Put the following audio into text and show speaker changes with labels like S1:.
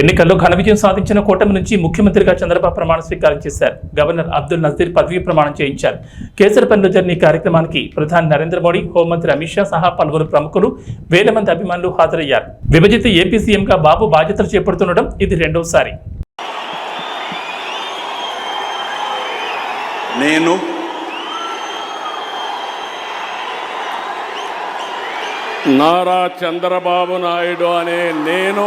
S1: ఎన్నికల్లో ఘన విజయం సాధించిన కూటమి నుంచి ముఖ్యమంత్రిగా చంద్రబాబు ప్రమాణ స్వీకారం చేశారు. గవర్నర్ అబ్దుల్ నజీర్ పదవీ ప్రమాణం చేయించారు. కేసరపల్లిలో జరిగిన కార్యక్రమానికి ప్రధాని నరేంద్ర మోడీ హోంమంత్రి అమిత్ షా సహా పలువురు ప్రముఖులు వేల మంది అభిమానులు హాజరయ్యారు. విభజిత ఏపీ సీఎంగా బాబు బాధ్యతలు చేపడుతుండడం ఇది రెండోసారి.
S2: నేను
S3: నారా చంద్రబాబు నాయుడు అనే నేను